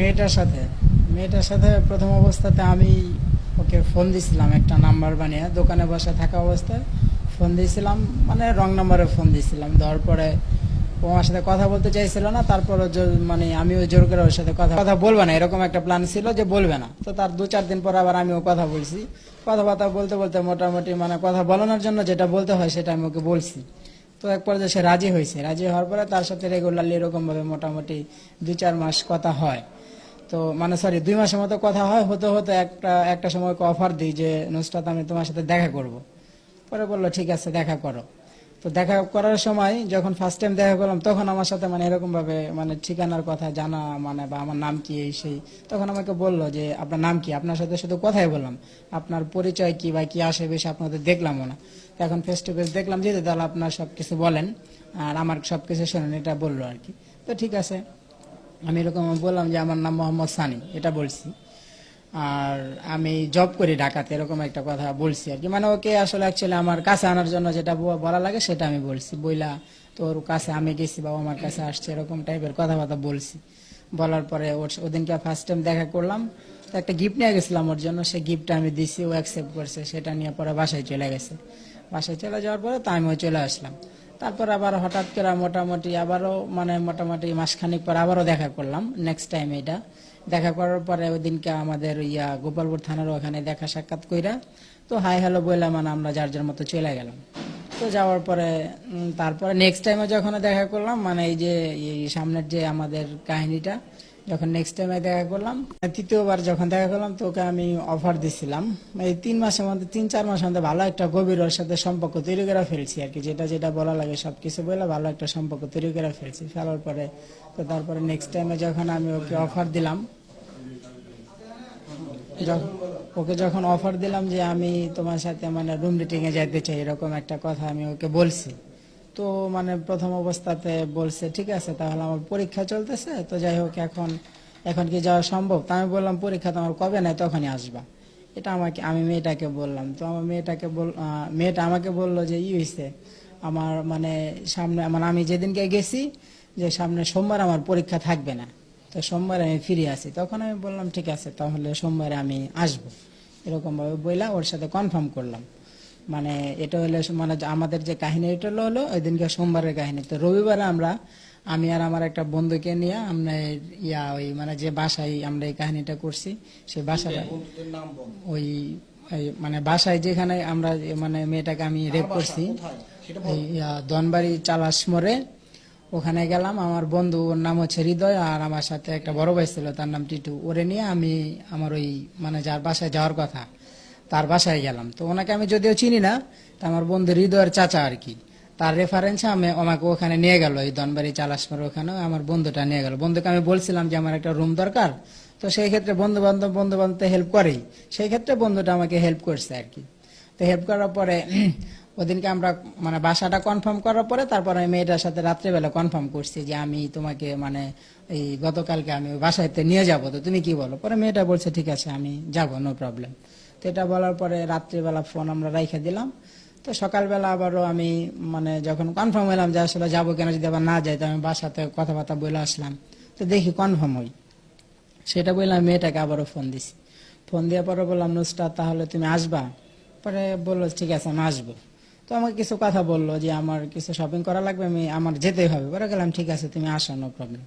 মেয়েটার সাথে। মেয়েটার সাথে প্রথম অবস্থাতে আমি ওকে ফোন দিছিলাম একটা নাম্বার বানিয়ে। দোকানে বসে থাকা অবস্থায় ফোন দিয়েছিলাম মানে রং নাম্বারে ফোন দিয়েছিলাম দেওয়ার পরে ও আমার সাথে কথা বলতে চাইছিল না, তারপরে মানে আমি ওই জোর করে ওর সাথে কথা কথা বলবে না, এরকম একটা প্ল্যান ছিল যে বলবে না। তো তার দু চার দিন পর আবার আমিও কথা বলছি। কথাবার্তা বলতে বলতে মোটামুটি মানে কথা বলানোর জন্য যেটা বলতে হয় সেটা আমি ওকে বলছি। তো এক পর্যায়ে সে রাজি হয়েছে। রাজি হওয়ার পরে তার সাথে রেগুলারলি এরকমভাবে মোটামুটি দু চার মাস কথা হয়। তো মানে সরি দুই মাসের মতো কথা হয়, হতে হতে একটা একটা সময় অফার দিই যে, নুসরাত, আমি তোমার সাথে দেখা করব। পরে বলল, ঠিক আছে, দেখা করো। তো দেখা করার সময় যখন ফার্স্ট টাইম দেখা করলাম, তখন আমার সাথে মানে এরকম ভাবে মানে ঠিকানার কথা জানা মানে বা আমার নাম কি এই সেই, তখন আমাকে বলল যে, আপনার নাম কি? আপনার সাথে শুধু কথাই বললাম। আপনার পরিচয় কি বা কি আসে বেশি আপনাদের দেখলামও না। এখন ফেস টু ফেস দেখলাম যে তাহলে আপনার সব কিছু বলেন, আর আমার সব কিছু শোনেন, এটা বলল আর কি। তো ঠিক আছে। আমি এরকম বললাম যে আমার নাম মোহাম্মদ সানি, এটা বলছি। আর আমি জব করি ঢাকাতে, এরকম একটা কথা বলছি আর কি। মানে ওকে আসলে অ্যাকচুয়ালি আমার কাছে আনার জন্য যেটা বলা লাগে সেটা আমি বলছি। বইলা, তোর কাছে আমি গেছি বা আমার কাছে আসছে, এরকম টাইপের কথাবার্তা বলছি। বলার পরে ওর ওদিনকে ফার্স্ট টাইম দেখা করলাম। তো একটা গিফট নিয়ে গেছিলাম ওর জন্য, সেই গিফটটা আমি দিছি, ও অ্যাকসেপ্ট করছে, সেটা নিয়ে পরে বাসায় চলে গেছে। বাসায় চলে যাওয়ার পরে তো আমিও চলে আসলাম। তারপর আবার হঠাৎ করে মোটামুটি আবারও মানে মোটামুটি মাসখানিক পর আবারও দেখা করলাম নেক্সট টাইম এটা। দেখা করার পরে ওই দিনকে আমাদের ইয়া গোপালপুর থানার ওখানে দেখা সাক্ষাৎ কইরা, তো হাই হ্যালো বললাম মানে আমরা যার যার মতো চলে গেলাম। তো যাওয়ার পরে তারপরে নেক্সট টাইমে যখন দেখা করলাম মানে এই যে, এই সামনের যে আমাদের কাহিনীটা যখন নেক্সট টাইমে দেখা করলাম তৃতীয়বার যখন দেখা করলাম, তো ওকে আমি অফার দিছিলাম। এই তিন মাসের মধ্যে, তিন, চার মাসের মধ্যে ভালো একটা গভীর ওর সাথে সম্পর্ক তৈরি করে ফেলছি আর কি। যেটা যেটা বলা লাগে সব কিছু বলে ভালো একটা সম্পর্ক তৈরি করে ফেলছি। ফেলার পরে, তো তারপরে নেক্সট টাইমে যখন আমি ওকে অফার দিলাম ওকে যখন অফার দিলাম যে আমি তোমার সাথে মানে রুম রেটিং এ যাইতে চাই, এরকম একটা কথা আমি ওকে বলছি। তো মানে প্রথম অবস্থাতে বলছে, ঠিক আছে, তাহলে আমার পরীক্ষা চলতেছে, তো যাই হোক, এখন এখন কি যাওয়া সম্ভব? তা আমি বললাম, পরীক্ষা তোমার কবে নাই তখনই আসবা। এটা আমাকে, আমি মেয়েটাকে বললাম, তো আমার মেয়েটাকে বল মেয়েটা আমাকে বলল যে, ই হয়েছে আমার মানে সামনে মানে আমি যেদিনকে গেছি, যে সামনে সোমবার আমার পরীক্ষা থাকবে না, তো সোমবারে আমি ফিরে আসি। তখন আমি বললাম, ঠিক আছে, তাহলে সোমবারে আমি আসব। এরকম ভাবে বইলা ওর সাথে কনফার্ম করলাম। মানে এটা হলো মানে আমাদের যে কাহিনী এটা হলো হলো ওই দিনকে সোমবারের কাহিনী। তো রবিবারে আমরা আমি আর আমার একটা বন্ধুকে নিয়ে আমরা ইয়া ওই মানে যে বাসায় আমরা এই কাহিনীটা করছি সেই বাসাটা ওই ওই মানে বাসায় যেখানে আমরা মানে মেয়েটাকে আমি রেপ করছি ইয়া, দনবাড়ি চালাস মোড়ে। ওখানে গেলাম আমার বন্ধু ওর নাম হচ্ছে হৃদয় আর আমার সাথে একটা বড় ভাই ছিল তার নাম টিটু। ওরে নিয়ে আমি আমার ওই মানে যার বাসায় যাওয়ার কথা। তার বাসায় গেলাম। তো ওনাকে আমি যদিও চিনি না, তা আমার বন্ধু হৃদয়ের চাচা আর কি। তার রেফারেন্সে আমি আমাকে ওখানে নিয়ে গেল, এই দনবাড়ি চালাসমোর ওখানে আমার বন্ধুটা নিয়ে গেল। বন্ধুকে আমি বলছিলাম যে আমার একটা রুম দরকার, তো সেই ক্ষেত্রে বন্ধু বান্ধব বন্ধু বান্ধব হেল্প করেই। সেই ক্ষেত্রে বন্ধুটা আমাকে হেল্প করছে আর কি। তো হেল্প করার পরে, ওদিনকে আমরা মানে বাসাটা কনফার্ম করার পরে তারপর আমি মেয়েটার সাথে রাত্রেবেলা কনফার্ম করছি যে আমি তোমাকে মানে এই গতকালকে আমি বাসাতে নিয়ে যাব, তো তুমি কি বলো? পরে মেয়েটা বলছে, ঠিক আছে, আমি যাব নো প্রবলেম তো এটা বলার পরে রাত্রিবেলা ফোন আমরা রাইখে দিলাম। তো সকালবেলা আবারও আমি মানে যখন কনফার্ম হলাম যে আসলে যাব কেন, যদি আবার না যাই, তো আমি বাসাতে কথাবার্তা বলে আসলাম। তো দেখি কনফার্ম হই। সেটা বললাম মেয়েটাকে আবারও ফোন দিছি। ফোন দেওয়ার পরে বললাম নুসরাত তাহলে তুমি আসবা? পরে বলল, ঠিক আছে, আমি আসব। তো আমাকে কিছু কথা বলল যে, আমার কিছু শপিং করা লাগবে, আমি, আমার যেতেই হবে। পরে গেলাম, ঠিক আছে, তুমি আসো নো প্রবলেম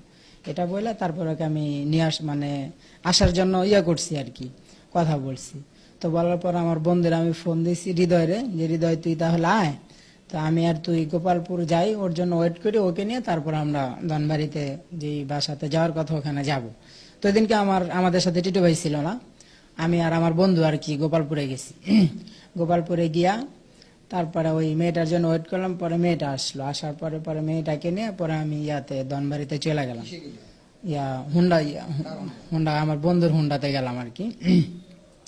এটা বলে তারপরে আমি নিয়ে আস মানে আসার জন্য ইয়ে করছি আর কি, কথা বলছি। তো বলার পর আমার বন্ধুরা আমি ফোন দিছি হৃদয়রে যে হৃদয় তুই তাহলে আয়। তো আমি আর তুই গোপালপুর যাই ওর জন্য ওয়েট করি ওকে নিয়ে তারপর আমরা ধনবাড়িতে যে বাসাতে যাওয়ার কথা ওখানে যাব। তো ওইদিনকে আমার আমাদের সাথে টিটু ভাই ছিল না আমি আর আমার বন্ধু আর কি গোপালপুরে গেছি। গোপালপুরে গিয়া তারপরে ওই মেয়েটার জন্য ওয়েট করলাম পরে মেয়েটা আসলো। আসার পরে পরে মেয়েটাকে নিয়ে পরে আমি ইয়াতে ধনবাড়িতে চলে গেলাম। ইয়া হুন্ডা ইয়া, হুন্ডা আমার বন্ধুর হুন্ডাতে গেলাম আর কি।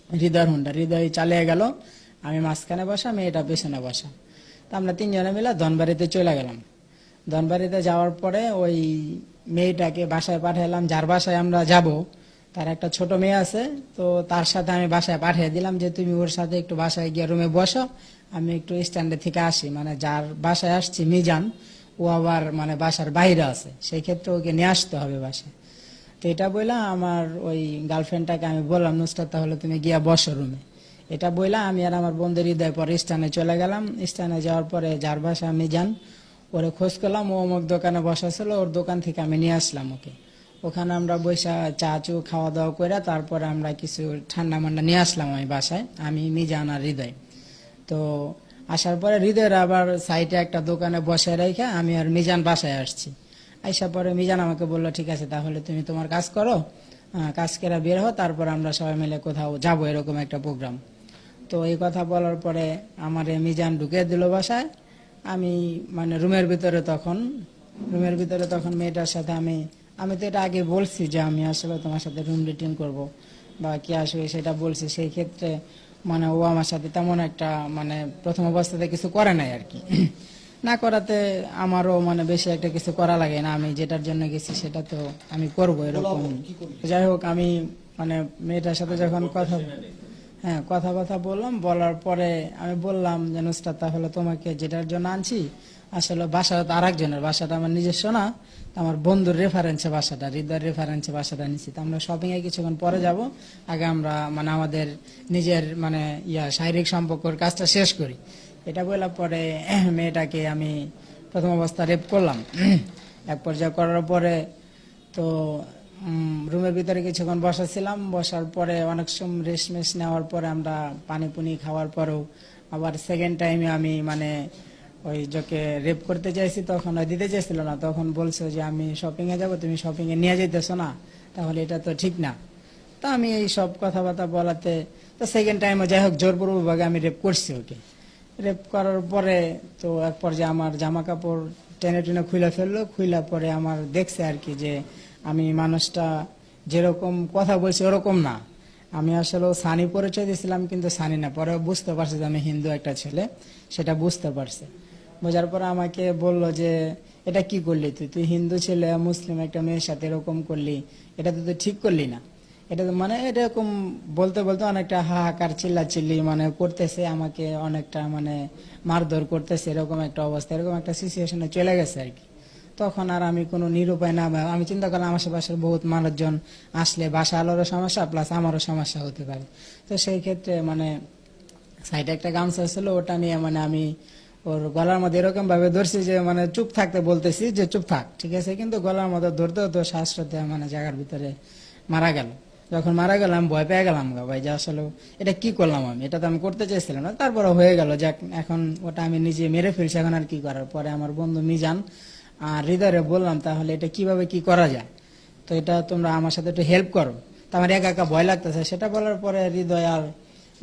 হৃদয়ের হুন্ডা হৃদয় চালিয়ে গেল। আমি মাঝখানে বসা, মেয়েটা পেছনে বসা। তা আমরা তিনজনে মিলে ধনবাড়িতে চলে গেলাম। ধনবাড়িতে যাওয়ার পরে ওই মেয়েটাকে বাসায় পাঠালাম, যার বাসায় আমরা যাব, তার একটা ছোট মেয়ে আছে, তো তার সাথে আমি বাসায় পাঠিয়ে দিলাম যে তুমি ওর সাথে একটু বাসায় গিয়ে রুমে বসো, আমি একটু স্ট্যান্ডে থেকে আসি। মানে যার বাসায় আসছি মিজান, ও আবার মানে বাসার বাইরে আছে। সেই ক্ষেত্রে ওকে নিয়ে আসতে হবে বাসায়। তো এটা বললাম আমার ওই গার্লফ্রেন্ডটাকে আমি বললাম, নুসরাত, তাহলে তুমি গিয়া বসো রুমে এটা বললাম আমি আর আমার বন্ধু হৃদয় পরে স্থানে চলে গেলাম। স্থানে যাওয়ার পরে যার বাসা আমি যান, ওরে খোঁজ করলাম, ও অমুক দোকানে বসা ছিল ওর দোকান থেকে আমি নিয়ে আসলাম ওকে। ওখানে আমরা বৈশা চা, চু খাওয়া দাওয়া করে তারপরে আমরা কিছু ঠান্ডা মান্ডা নিয়ে আসলাম আমি বাসায়, আমি মিজান আর হৃদয়। তো আসার পরে হৃদয়ের আবার সাইডে একটা দোকানে বসে রেখে আমি আর মিজান বাসায় আসছি। আইসা পরে মিজান আমাকে বলল, ঠিক আছে, তাহলে তুমি তোমার কাজ করো কাজ করে বের হো তারপর আমরা সবাই মিলে কোথাও যাব, এরকম একটা প্রোগ্রাম তো এই কথা বলার পরে আমার মিজান ঢুকে দিল বাসায়। আমি মানে রুমের ভিতরে তখন, রুমের ভিতরে তখন মেয়েটার সাথে আমি আমি তো এটা আগে বলছি যে আমি আসলে তোমার সাথে রুম রিটিন করব, বা কি আসবে সেটা বলছি। সেই ক্ষেত্রে মানে ও আমার সাথে তেমন একটা মানে প্রথম অবস্থাতে কিছু করে নাই আর কি। না করাতে আমারও মানে বেশি একটা কিছু করা লাগে না আমি যেটার জন্য গেছি সেটা তো আমি করব এরকম। যাই হোক আমি মানে মেয়েটার সাথে যখন কথা হ্যাঁ কথা কথা বললাম বলার পরে আমি বললাম যে নুসরাত তাহলে তোমাকে যেটার জন্য আনছি আসলে বাসাটা তো আরেকজনের বাসাটা আমার নিজস্ব না আমার বন্ধুর রেফারেন্সে বাসাটা হৃদয়ের রেফারেন্সে বাসাটা নিচ্ছি তো আমরা শপিং এ কিছুক্ষণ পরে যাব আগে আমরা মানে আমাদের নিজের মানে ইয়া শারীরিক সম্পর্কের কাজটা শেষ করি। এটা বলার পরে, মেয়েটাকে আমি প্রথম অবস্থা রেপ করলাম। এক পর্যায়ে করার পরে তো রুমের ভিতরে কিছুক্ষণ বসাছিলাম। বসার পরে অনেক সময় রেস্ট মেস নেওয়ার পরে আমরা পানি পুনি খাওয়ার পরেও আবার সেকেন্ড টাইমে আমি মানে ওই যাকে রেপ করতে চাইছি তখন ও দিতে চাইছিল না। তখন বলছে যে, আমি শপিংয়ে যাব, তুমি শপিংয়ে নিয়ে যেতেছো না। তাহলে এটা তো ঠিক না। তা আমি এই সব কথাবার্তা বলাতে, তো সেকেন্ড টাইমে যাই হোক জোরপূর্বকভাবে আমি রেপ করছি ওকে। রেপ করার পরে তো এক পর্যায়ে আমার জামা কাপড় টেনে টেনে খুলে ফেলল খুলে পরে আমার দেখছে আর কি যে আমি মানুষটা যেরকম কথা বলছি ওরকম না। আমি আসলে সানি পরিচয় দিয়েছিলাম কিন্তু সানি না, পরে বুঝতে পারছে যে আমি হিন্দু একটা ছেলে, সেটা বুঝতে পারছে। বোঝার পরে আমাকে বলল যে, এটা কি করলি তুই? তুই হিন্দু ছেলে, মুসলিম একটা মেয়ের সাথে এরকম করলি, এটা তো তুই ঠিক করলি না। এটা মানে এরকম বলতে বলতে অনেকটা হাহাকার চিল্লা চিল্লি মানে করতেছে, আমাকে অনেকটা মানে মারধর করতেছে, এরকম একটা অবস্থা, এরকম একটা সিচুয়েশনে চলে গেছে আর কি। তখন আর আমি কোনো নিরুপায় না আমি চিন্তা করলাম আশেপাশের বহুত মানুষজন আসলে বাসা আলোরও সমস্যা প্লাস আমারও সমস্যা হতে পারে। তো সেই ক্ষেত্রে মানে সাইডে একটা গামছা ছিল, ওটা নিয়ে মানে আমি ওর গলার মধ্যে এরকম ভাবে ধরছি যে মানে চুপ থাকতে বলতেছি যে, চুপ থাক, ঠিক আছে? কিন্তু গলার মধ্যে ধরতে তো শ্বাসরতে মানে জায়গার ভিতরে মারা গেল। যখন মারা গেলাম, ভয় পেয়ে গেলাম গা, ভাই, যে আসলে এটা কি করলাম আমি? এটা তো আমি করতে চাইছিলাম না। তারপরে হয়ে গেল, যাক, এখন ওটা আমি নিজে মেরে ফেলছি, এখন আর কি করার? পরে আমার বন্ধু মিজান আর হৃদয়ে বললাম, তাহলে এটা কীভাবে কি করা যায়? তো এটা তোমরা আমার সাথে একটু হেল্প করো। তো আমার একা একা ভয় লাগতেছে। সেটা বলার পরে হৃদয় আর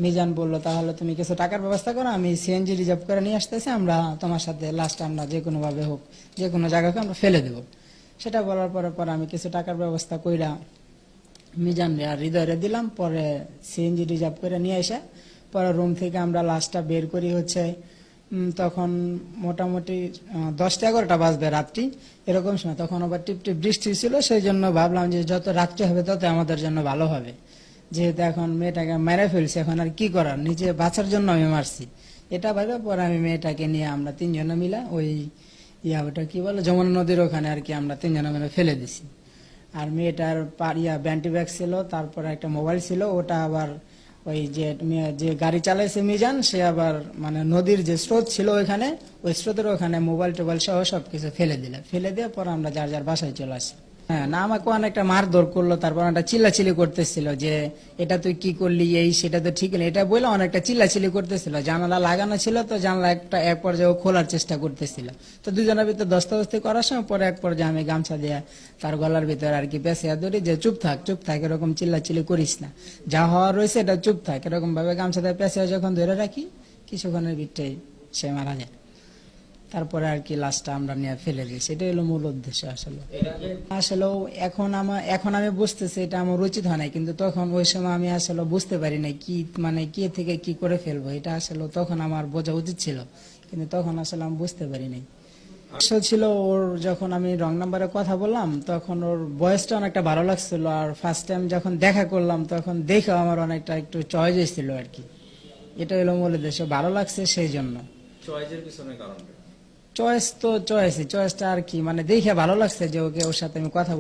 মিজান বলল, তাহলে তুমি কিছু টাকার ব্যবস্থা করো, আমি সিএনজি রিজার্ভ করে নিয়ে আসতেছি, আমরা তোমার সাথে লাস্ট আমরা যে কোনো ভাবে হোক, যে কোনো জায়গাকে আমরা ফেলে দেবো। সেটা বলার পরে পরে আমি কিছু টাকার ব্যবস্থা কইরা মিজান আর হৃদয়রে দিলাম, পরে সিএনজি রিজার্ভ করে নিয়ে এসে, পরে রুম থেকে আমরা লাশটা বের করি হচ্ছে তখন মোটামুটি দশটা এগারোটা বাজবে রাত্রি, এরকম সময়। তখন আবার টিপ টিপ বৃষ্টি ছিল সেই জন্য ভাবলাম যে যত রাত্রি হবে তত আমাদের জন্য ভালো হবে। যেহেতু এখন মেয়েটাকে মেরে ফেলছে, এখন আর কি করার? নিজে বাঁচার জন্য আমি মারছি। এটা ভাবে পরে আমি মেয়েটাকে নিয়ে আমরা তিনজনে মিলে ওই, ইয়া ওটা কি বলে, যমুনা নদীর ওখানে আর কি আমরা তিনজনে মিলে ফেলে দিছি। আর মেয়েটার পাড়িয়া ব্যান্টি ব্যাগ ছিল, তারপর একটা মোবাইল ছিল, ওটা আবার ওই যে যে গাড়ি চালাইছে মিজান, সে আবার মানে নদীর যে স্রোত ছিল ওইখানে, ওই স্রোতের ওখানে মোবাইল টোবাইল সহ সবকিছু ফেলে দিলে। ফেলে দিয়ে পর আমরা যার যার বাসায় চলে আসি। হ্যাঁ না, আমাকে অনেকটা মারধর করল, তারপর একটা চিল্লাচিল্লি করতেছিল যে, এটা তুই কি করলি, এই, সেটা তো ঠিক নেই। এটা বলে অনেকটা চিল্লাচিল্লি করতেছিল। জানালা লাগানো ছিল তো, জানলা একটা, এক পর্যায়ে খোলার চেষ্টা করতেছিল। তো দুজনের ভিতরে দস্তাদস্তি করার সময় পরে এক পর্যায়ে আমি গামছা দিয়ে তার গলার ভিতরে আর কি পেঁচিয়া ধরি যে, চুপ থাক চুপ থাক, এরকম চিল্লাচিল্লি করিস না। যা হওয়ার রয়েছে, এটা চুপ থাক। এরকম ভাবে গামছা দিয়ে পেঁচিয়া যখন ধরে রাখি, কিছুক্ষণের ভিতরেই সে মারা যায়। তারপরে আর কি লাশটা আমরা নিয়ে ফেলে দিয়েছি। এটাই হলো মূল উদ্দেশ্য আসলে। আসলে এখন আমার এখন আমি বুঝতেছি এটা আমার উচিত হয় নাই, কিন্তু তখন ওই সময় আমি আসলে বুঝতে পারি নাই কি মানে কে থেকে কি করে ফেলব। এটা আসলে তখন আমার বোঝা উচিত ছিল, কিন্তু তখন আসলে আমি বুঝতে পারি নাই। ছিল ওর যখন আমি রং নাম্বারে কথা বললাম, তখন ওর বয়সটা অনেকটা ভালো লাগছিল, আর ফার্স্ট টাইম যখন দেখা করলাম, তখন দেখে আমার অনেকটা একটু চয়েস এসেছিল আর কি। এটা হলো মূল উদ্দেশ্য, ভালো লাগছে সেই জন্য। চয়েসের পিছনে কারণটা? চয়েস তো চয়েস চয়েসটা আর কি। মানে দেখে ভালো লাগছে যে ওকে ওর সাথে আমি কথা